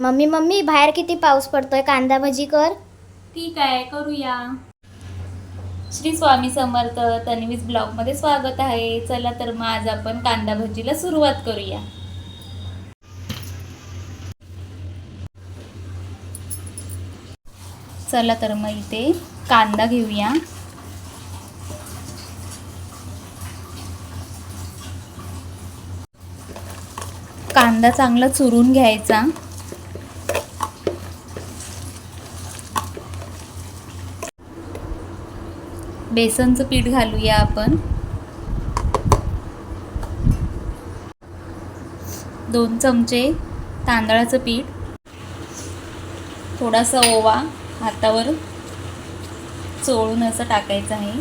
Mummy mummy बाहेर किती पाऊस पडतोय? कांदा भजी कर. ठीक आहे करूया. श्री स्वामी समर्थ तन्वीज ब्लॉगमध्ये स्वागत आहे. चला तर मग आज आपण कांदा भजीला सुरुवात करूया. चला तर मग इथे कांदा घेऊया. कांदा चांगला चुरून घ्यायचा. बेसनचं पीठ घालूया आपण. दोन चमचे तांदळाचं पीठ. थोडासा ओवा हातावर चोळून असं टाकायचं आहे.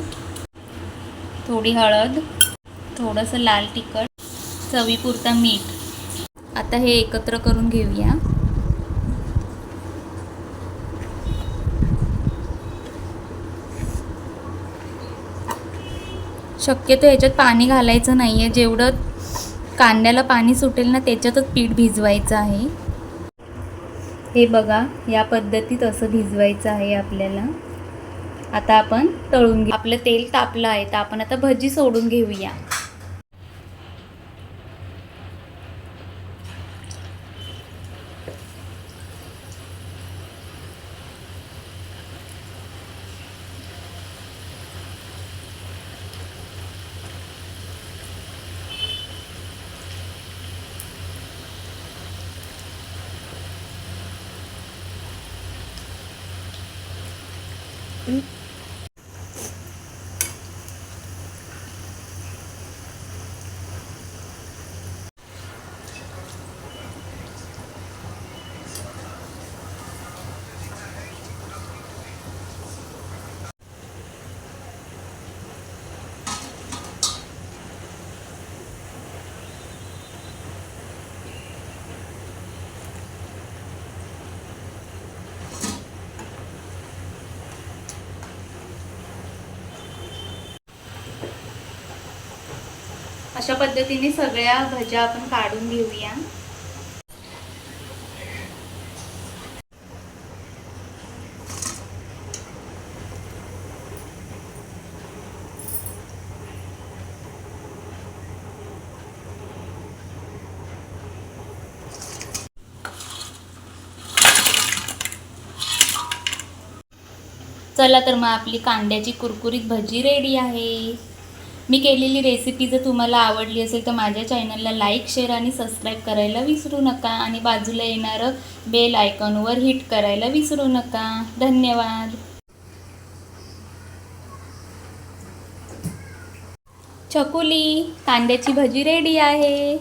थोडी हळद थोडंसं लाल तिखट चवीपुरता मीठ. आता हे एकत्र करून घेऊया. शक्यतो ह्याच्यात पाणी घालायचं नाही आहे जेवढं कांद्याला पाणी सुटेल ना त्याच्यातच पीठ भिजवायचं आहे. हे बघा या पद्धतीत असं भिजवायचं आहे आपल्याला. आता आपण तळून घेऊ आपलं तेल तापलं आहे तर आपण आता भजी सोडून घेऊया. Mm-hmm. अशा पद्धतीने सगळ्या भज्या आपण काढून घेऊया. चला तर मग आपली कांद्याची कुरकुरीत भजी रेडी आहे. मी केलेली रेसिपी जर तुम्हाला आवडली असेल तर माझ्या चॅनलला लाईक शेअर आणि सबस्क्राईब करायला विसरू नका. आणि बाजूला येणारं बेल आयकॉनवर हिट करायला विसरू नका. धन्यवाद. चकुली कांद्याची भजी रेडी आहे.